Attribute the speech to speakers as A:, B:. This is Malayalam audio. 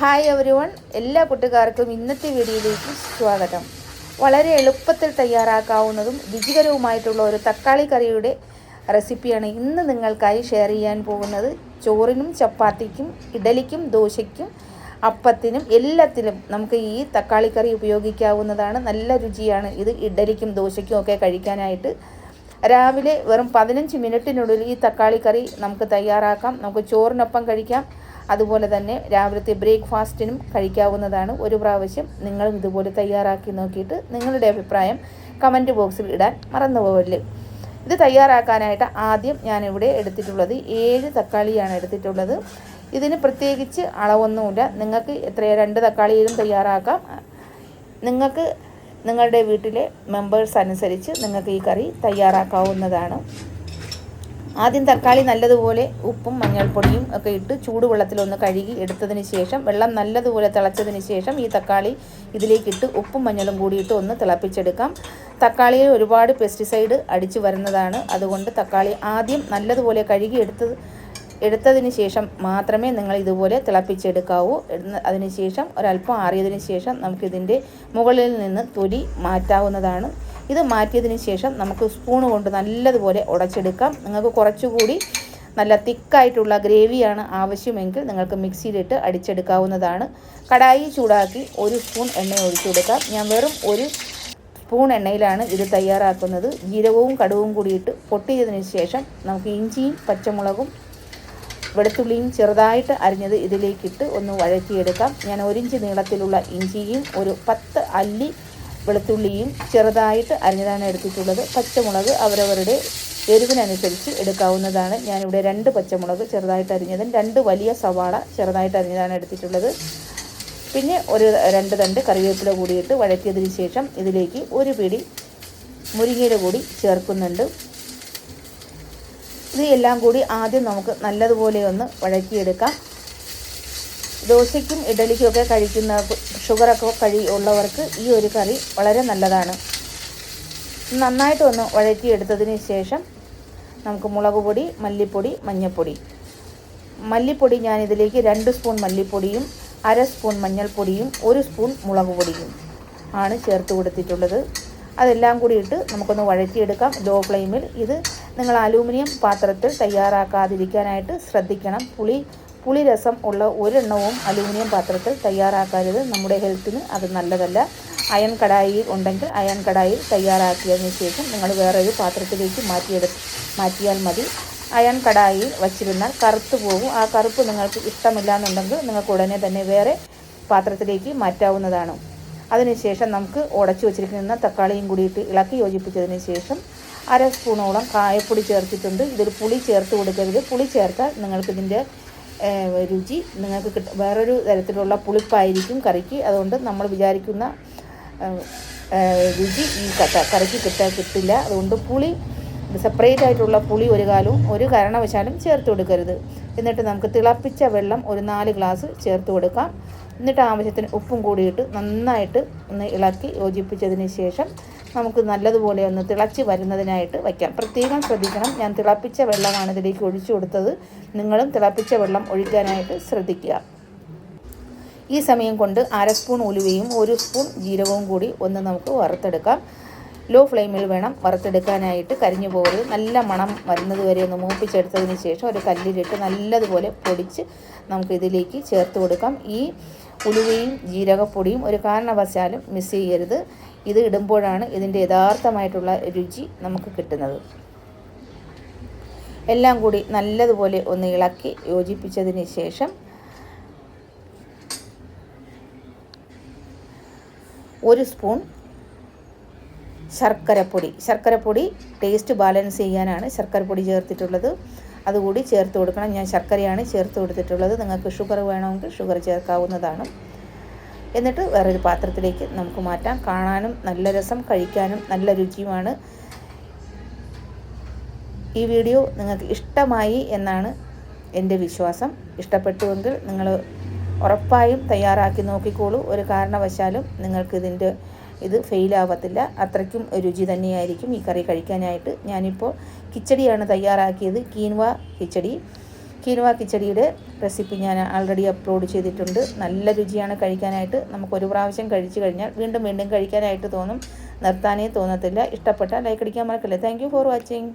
A: ഹായ് എവരിവൺ എല്ലാ കൂട്ടുകാർക്കും ഇന്നത്തെ വീഡിയോയിലേക്ക് സ്വാഗതം. വളരെ എളുപ്പത്തിൽ തയ്യാറാക്കാവുന്നതും രുചികരവുമായിട്ടുള്ള ഒരു തക്കാളി കറിയുടെ റെസിപ്പിയാണ് ഇന്ന് നിങ്ങൾക്കായി ഷെയർ ചെയ്യാൻ പോകുന്നത്. ചോറിനും ചപ്പാത്തിക്കും ഇഡലിക്കും ദോശയ്ക്കും അപ്പത്തിനും എല്ലാത്തിലും നമുക്ക് ഈ തക്കാളി കറി ഉപയോഗിക്കാവുന്നതാണ്. നല്ല രുചിയാണ്. ഇത് ഇഡലിക്കും ദോശയ്ക്കും ഒക്കെ കഴിക്കാനായിട്ട്. രാവിലെ വെറും പതിനഞ്ച് മിനിറ്റിനുള്ളിൽ ഈ തക്കാളി കറി നമുക്ക് തയ്യാറാക്കാം. നമുക്ക് ചോറിനൊപ്പം കഴിക്കാം. അതുപോലെ തന്നെ രാവിലത്തെ ബ്രേക്ക്ഫാസ്റ്റിനും കഴിക്കാവുന്നതാണ്. ഒരു പ്രാവശ്യം നിങ്ങളും ഇതുപോലെ തയ്യാറാക്കി നോക്കിയിട്ട് നിങ്ങളുടെ അഭിപ്രായം കമന്റ് ബോക്സിൽ ഇടാൻ മറന്നു പോകല്ലേ ഇത് തയ്യാറാക്കാനായിട്ട് ആദ്യം ഞാനിവിടെ എടുത്തിട്ടുള്ളത് ഏഴ് തക്കാളിയാണ് എടുത്തിട്ടുള്ളത്. ഇതിന് പ്രത്യേകിച്ച് അളവൊന്നുമില്ല. നിങ്ങൾക്ക് എത്ര രണ്ട് തക്കാളിയിലും തയ്യാറാക്കാം. നിങ്ങൾക്ക് നിങ്ങളുടെ വീട്ടിലെ മെമ്പേഴ്സ് അനുസരിച്ച് നിങ്ങൾക്ക് ഈ കറി തയ്യാറാക്കാവുന്നതാണ്. ആദ്യം തക്കാളി നല്ലതുപോലെ ഉപ്പും മഞ്ഞൾപ്പൊടിയും ഒക്കെ ഇട്ട് ചൂടുവെള്ളത്തിലൊന്ന് കഴുകി എടുത്തതിന് ശേഷം വെള്ളം നല്ലതുപോലെ തിളച്ചതിന് ശേഷം ഈ തക്കാളി ഇതിലേക്കിട്ട് ഉപ്പും മഞ്ഞളും കൂടിയിട്ട് ഒന്ന് തിളപ്പിച്ചെടുക്കാം. തക്കാളിയിൽ ഒരുപാട് പെസ്റ്റിസൈഡ് അടിച്ചു വരുന്നതാണ്. അതുകൊണ്ട് തക്കാളി ആദ്യം നല്ലതുപോലെ കഴുകി എടുത്തത് എടുത്തതിന് ശേഷം മാത്രമേ നിങ്ങൾ ഇതുപോലെ തിളപ്പിച്ചെടുക്കാവൂ. അതിന് ശേഷം ഒരല്പം ആറിയതിന് ശേഷം നമുക്കിതിന്റെ മുകളിൽ നിന്ന് തൊലി മാറ്റാവുന്നതാണ്. ഇത് മാറ്റിയതിന് ശേഷം നമുക്ക് സ്പൂൺ കൊണ്ട് നല്ലതുപോലെ ഉടച്ചെടുക്കാം. നിങ്ങൾക്ക് കുറച്ചുകൂടി നല്ല തിക്കായിട്ടുള്ള ഗ്രേവിയാണ് ആവശ്യമെങ്കിൽ നിങ്ങൾക്ക് മിക്സിയിലിട്ട് അടിച്ചെടുക്കാവുന്നതാണ്. കടായി ചൂടാക്കി ഒരു സ്പൂൺ എണ്ണ ഒഴിച്ചു കൊടുക്കാം. ഞാൻ വെറും ഒരു സ്പൂൺ എണ്ണയിലാണ് ഇത് തയ്യാറാക്കുന്നത്. ജീരകവും കടുവും കൂടിയിട്ട് പൊട്ടിയതിന് ശേഷം നമുക്ക് ഇഞ്ചിയും പച്ചമുളകും വെളുത്തുള്ളിയും ചെറുതായിട്ട് അരിഞ്ഞത് ഇതിലേക്കിട്ട് ഒന്ന് വഴറ്റിയെടുക്കാം. ഞാൻ ഒരിഞ്ച് നീളത്തിലുള്ള ഇഞ്ചിയും ഒരു പത്ത് അല്ലി വെളുത്തുള്ളിയും ചെറുതായിട്ട് അരിഞ്ഞതാണ് എടുത്തിട്ടുള്ളത്. പച്ചമുളക് അവരവരുടെ എരിവിനനുസരിച്ച് എടുക്കാവുന്നതാണ്. ഞാനിവിടെ രണ്ട് പച്ചമുളക് ചെറുതായിട്ട് അരിഞ്ഞതും രണ്ട് വലിയ സവാള ചെറുതായിട്ട് അരിഞ്ഞതാണ് എടുത്തിട്ടുള്ളത്. പിന്നെ ഒരു രണ്ട് തണ്ട് കറിവേപ്പില കൂടിയിട്ട് വഴറ്റിയതിന് ശേഷം ഇതിലേക്ക് ഒരു പിടി മുരിങ്ങയുടെ കൂടി ചേർക്കുന്നുണ്ട്. ഇത് എല്ലാം കൂടി ആദ്യം നമുക്ക് നല്ലതുപോലെ ഒന്ന് വഴറ്റിയെടുക്കാം. ദോശയ്ക്കും ഇഡലിക്കും ഒക്കെ കഴിക്കുന്ന ഷുഗറൊക്കെ കഴി ഉള്ളവർക്ക് ഈ ഒരു കറി വളരെ നല്ലതാണ്. നന്നായിട്ടൊന്ന് വഴറ്റിയെടുത്തതിന് ശേഷം നമുക്ക് മുളക് പൊടി മല്ലിപ്പൊടി മഞ്ഞൾപ്പൊടി മല്ലിപ്പൊടി ഞാൻ ഇതിലേക്ക് രണ്ട് സ്പൂൺ മല്ലിപ്പൊടിയും അര സ്പൂൺ മഞ്ഞൾപ്പൊടിയും ഒരു സ്പൂൺ മുളക് പൊടിയും ആണ് ചേർത്ത് കൊടുത്തിട്ടുള്ളത്. അതെല്ലാം കൂടി ഇട്ട് നമുക്കൊന്ന് വഴറ്റിയെടുക്കാം. ലോ ഫ്ലെയിമിൽ ഇത് നിങ്ങൾ അലൂമിനിയം പാത്രത്തിൽ തയ്യാറാക്കാതിരിക്കാനായിട്ട് ശ്രദ്ധിക്കണം. പുളി പുളി രസം ഉള്ള ഒരെണ്ണവും അലൂമിനിയം പാത്രത്തിൽ തയ്യാറാക്കരുത്. നമ്മുടെ ഹെൽത്തിന് അത് നല്ലതല്ല. അയൺ കടായി ഉണ്ടെങ്കിൽ അയൺ കടായി തയ്യാറാക്കിയതിന് ശേഷം നിങ്ങൾ വേറൊരു പാത്രത്തിലേക്ക് മാറ്റിയെടു മാറ്റിയാൽ മതി. അയൺ കടായിൽ വച്ചിരുന്നാൽ കറുത്ത് പോകും. ആ കറുപ്പ് നിങ്ങൾക്ക് ഇഷ്ടമില്ല എന്നുണ്ടെങ്കിൽ നിങ്ങൾക്ക് ഉടനെ തന്നെ വേറെ പാത്രത്തിലേക്ക് മാറ്റാവുന്നതാണ്. അതിനുശേഷം നമുക്ക് ഉടച്ചു വെച്ചിരിക്കുന്ന തക്കാളിയും കൂടിയിട്ട് ഇളക്കി യോജിപ്പിച്ചതിന് ശേഷം അര സ്പൂണോളം കായപ്പൊടി ചേർത്തിട്ടുണ്ട്. ഇതിൽ പുളി ചേർത്ത് കൊടുക്കരുത്. പുളി ചേർത്താൽ നിങ്ങൾക്കിതിന്റെ രുചി നിങ്ങൾക്ക് കിട്ട വേറൊരു തരത്തിലുള്ള പുളിപ്പായിരിക്കും കറിക്ക്. അതുകൊണ്ട് നമ്മൾ വിചാരിക്കുന്ന രുചി ഈ കറിക്ക് കിട്ടാൻ കിട്ടില്ല. അതുകൊണ്ട് പുളി സെപ്പറേറ്റ് ആയിട്ടുള്ള പുളി ഒരു കാലവും ഒരു കാരണവശാലും ചേർത്ത് കൊടുക്കരുത്. എന്നിട്ട് നമുക്ക് തിളപ്പിച്ച വെള്ളം ഒരു നാല് ഗ്ലാസ് ചേർത്ത് കൊടുക്കാം. എന്നിട്ട് ആവശ്യത്തിന് ഉപ്പും കൂടിയിട്ട് നന്നായിട്ട് ഒന്ന് ഇളക്കി യോജിപ്പിച്ചതിന് ശേഷം നമുക്ക് നല്ലതുപോലെ ഒന്ന് തിളച്ച് വരുന്നതിനായിട്ട് വയ്ക്കാം. പ്രത്യേകം ശ്രദ്ധിക്കണം. ഞാൻ തിളപ്പിച്ച വെള്ളമാണ് ഇതിലേക്ക് ഒഴിച്ചു കൊടുത്തത്. നിങ്ങളും തിളപ്പിച്ച വെള്ളം ഒഴിക്കാനായിട്ട് ശ്രദ്ധിക്കുക. ഈ സമയം കൊണ്ട് അര സ്പൂൺ ഉലുവയും ഒരു സ്പൂൺ ജീരകവും കൂടി ഒന്ന് നമുക്ക് വറുത്തെടുക്കാം. ലോ ഫ്ലെയിമിൽ വേണം വറുത്തെടുക്കാനായിട്ട് കരിഞ്ഞു പോകരുത്. നല്ല മണം വരുന്നത് വരെ ഒന്ന് മൂപ്പിച്ചെടുത്തതിന് ശേഷം ഒരു കല്ലിലിട്ട് നല്ലതുപോലെ പൊടിച്ച് നമുക്ക് ഇതിലേക്ക് ചേർത്ത് കൊടുക്കാം. ഈ ഉലുവയും ജീരകപ്പൊടിയും ഒരു കാരണവശാലും മിസ് ചെയ്യരുത്. ഇത് ഇടുമ്പോഴാണ് ഇതിന്റെ യഥാർത്ഥമായിട്ടുള്ള രുചി നമുക്ക് കിട്ടുന്നത്. എല്ലാം കൂടി നല്ലതുപോലെ ഒന്ന് ഇളക്കി യോജിപ്പിച്ചതിന് ശേഷം ഒരു സ്പൂൺ ശർക്കരപ്പൊടി. ശർക്കരപ്പൊടി ടേസ്റ്റ് ബാലൻസ് ചെയ്യാനാണ് ശർക്കരപ്പൊടി ചേർത്തിട്ടുള്ളത്. അതുകൂടി ചേർത്ത് കൊടുക്കണം. ഞാൻ ശർക്കരയാണ് ചേർത്ത് കൊടുത്തിട്ടുള്ളത്. നിങ്ങൾക്ക് ഷുഗർ വേണമെങ്കിൽ ഷുഗർ ചേർക്കാവുന്നതാണ്. എന്നിട്ട് വേറൊരു പാത്രത്തിലേക്ക് നമുക്ക് മാറ്റാം. കാണാനും നല്ല രസം കഴിക്കാനും നല്ല രുചിയുമാണ്. ഈ വീഡിയോ നിങ്ങൾക്ക് ഇഷ്ടമായി എന്നാണ് എന്റെ വിശ്വാസം. ഇഷ്ടപ്പെട്ടുവെങ്കിൽ നിങ്ങൾ ഉറപ്പായും തയ്യാറാക്കി നോക്കിക്കോളൂ. ഒരു കാരണവശാലും നിങ്ങൾക്കിതിന്റെ ഇത് ഫെയിലാവത്തില്ല അത്രയ്ക്കും രുചി തന്നെയായിരിക്കും ഈ കറി കഴിക്കാനായിട്ട്. ഞാനിപ്പോൾ കിച്ചടിയാണ് തയ്യാറാക്കിയത്. കീൻവ കിച്ചടി. കീൻവ കിച്ചടിയുടെ റെസിപ്പി ഞാൻ ആൾറെഡി അപ്ലോഡ് ചെയ്തിട്ടുണ്ട്. നല്ല രുചിയാണ് കഴിക്കാനായിട്ട്. നമുക്ക് ഒരു പ്രാവശ്യം കഴിച്ചു കഴിഞ്ഞാൽ വീണ്ടും വീണ്ടും കഴിക്കാനായിട്ട് തോന്നും. നിർത്താനേ തോന്നത്തില്ല. ഇഷ്ടപ്പെട്ട ലൈക്ക് അടിക്കാൻ മറക്കല്ലേ. Thank for watching